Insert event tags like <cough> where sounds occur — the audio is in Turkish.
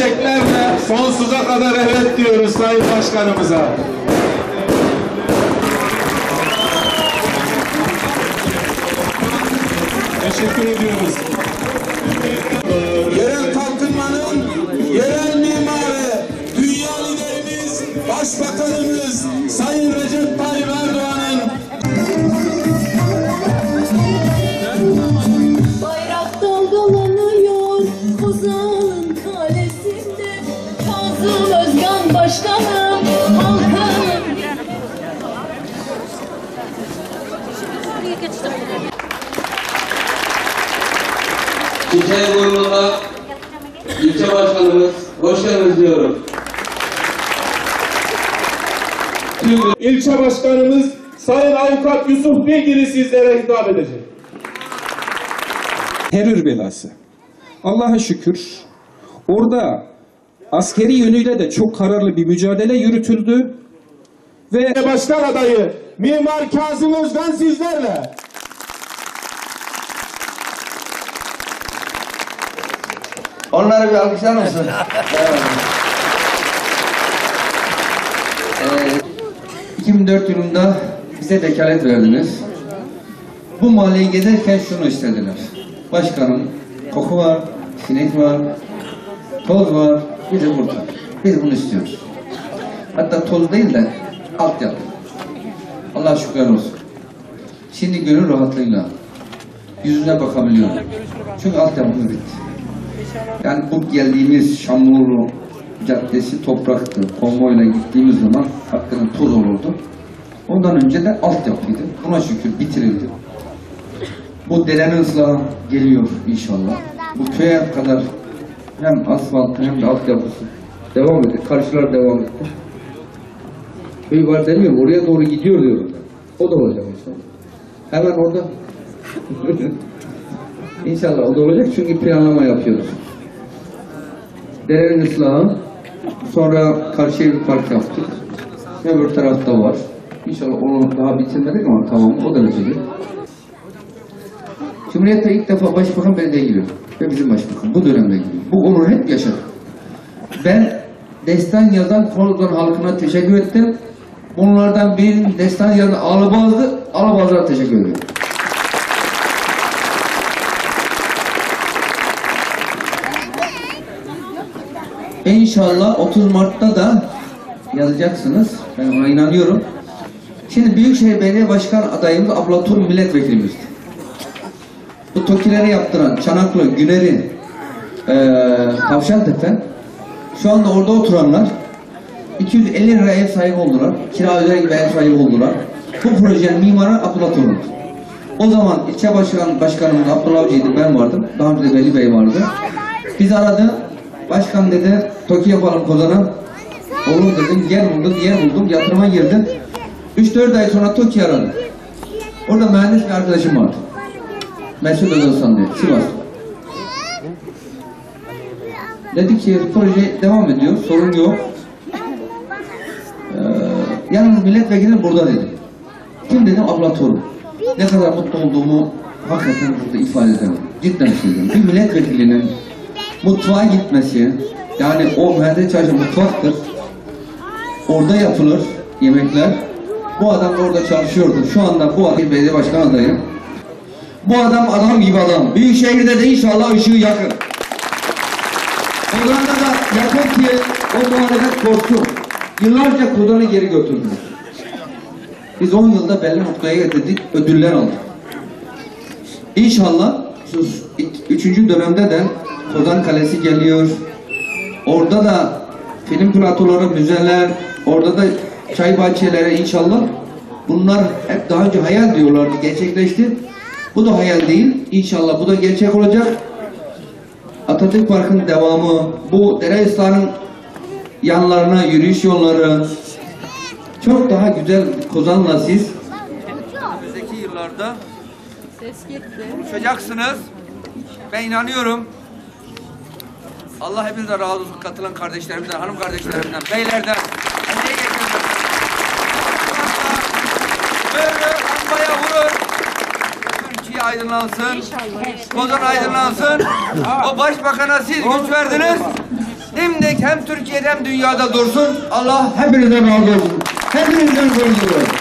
çiçeklerle sonsuza kadar evet diyoruz Sayın Başkanımıza. Teşekkür ediyoruz. Yerel kalkınmanın yerel mimarı, dünya liderimiz, Başbakanımız Sayın Recep Çiçeği burnunda ilçe başkanımız hoş geldiniz diyorum. İlçe Başkanımız Sayın Avukat Yusuf Bilgili sizlere hitap edecek. terör belası. Allah'a şükür orada askeri yönüyle de çok kararlı bir mücadele yürütüldü ve Başkan adayı Mimar Kazım Özden sizlerle. Onları bir alkışlar mısın? Evet. Ee, 2004 yılında bize vekalet verdiniz. Bu mahalleyi gezerken şunu istediler. Başkanım, koku var, sinek var, toz var, de burada. Biz bunu istiyoruz. Hatta toz değil de altyapı. Allah şükürler olsun. Şimdi gönül rahatlığıyla yüzüne bakabiliyorum. Çünkü altyapımız bitti. Yani bu geldiğimiz Şamlıurlu Caddesi topraktı. Konvoyla gittiğimiz zaman hakikaten toz olurdu. Ondan önce de altyapıydı. Buna şükür bitirildi. Bu derenin ıslahı geliyor inşallah. Bu köye kadar hem asfaltı hem de altyapısı devam etti. Karşılar devam etti. Köy var demiyorum. Oraya doğru gidiyor diyorum. ben. O da olacak inşallah. Hemen orada. <laughs> İnşallah o da olacak çünkü planlama yapıyoruz. Derenin ıslahı, sonra karşıya bir park yaptık. Öbür tarafta var. İnşallah onu daha bitirmedik ama tamam o derecede. Cumhuriyet'te ilk defa başbakan belediye geliyor. Ve bizim başbakan bu dönemde geliyor. Bu onuru hep yaşadık. Ben destan yazan Kordon halkına teşekkür ettim. Bunlardan birinin destan yazan Alabaz'dı. Alabaz'a teşekkür ediyorum. İnşallah 30 Mart'ta da yazacaksınız. Ben ona inanıyorum. Şimdi Büyükşehir Belediye Başkan adayımız Ablatur milletvekilimizdi. Bu TOKİ'leri yaptıran Çanaklı, Güner'in, eee Tavşantepe şu anda orada oturanlar 250 lira ev sahibi oldular. Kira özel gibi ev sahibi oldular. Bu projenin mimarı Abdullah Turun. O zaman ilçe başkan başkanımız Abdullah Avcı'ydı, ben vardım. Daha önce de Veli Bey vardı. Biz aradı. Başkan dedi, TOKİ yapalım Kozan'a. Olur dedim, yer buldum, yer buldum, yatırıma girdim. 3-4 ay sonra TOKİ aradı. Orada mühendis bir arkadaşım vardı. Mesut Özalsan diye, Sivas. Dedi ki proje devam ediyor, sorun yok. Yalnız milletvekili burada dedi. Kim dedim? Abla Torun. Ne kadar mutlu olduğumu hakikaten burada ifade edemem. Cidden söylüyorum. Bir milletvekilinin mutfağa gitmesi, yani o mühendis çarşı mutfaktır. Orada yapılır yemekler. Bu adam da orada çalışıyordu. Şu anda bu adam belediye başkan adayı. Bu adam adam gibi adam. Büyükşehir'de de inşallah ışığı yakın. Kozan'da da yakın ki o muhalefet korktu. Yıllarca Kozan'ı geri götürdüler. Biz 10 yılda belli noktaya getirdik, ödüller aldık. İnşallah üçüncü dönemde de Kozan Kalesi geliyor. Orada da film platoları, müzeler, orada da çay bahçeleri inşallah. Bunlar hep daha önce hayal diyorlardı, gerçekleşti. Bu da hayal değil. İnşallah bu da gerçek olacak. Atatürk Parkı'nın devamı, bu dere ıslahının yanlarına yürüyüş yolları, çok daha güzel Kozan'la siz önümüzdeki yıllarda konuşacaksınız. Ben inanıyorum. Allah hepinize razı olsun katılan kardeşlerimden, hanım kardeşlerimden, beylerden. Böyle lambaya vurun. Türkiye aydınlansın. Kozan aydınlansın. O başbakana siz güç verdiniz. Dimdik hem Türkiye'de hem dünyada dursun. Allah hepinizden razı olsun. Hepinizden razı olsun.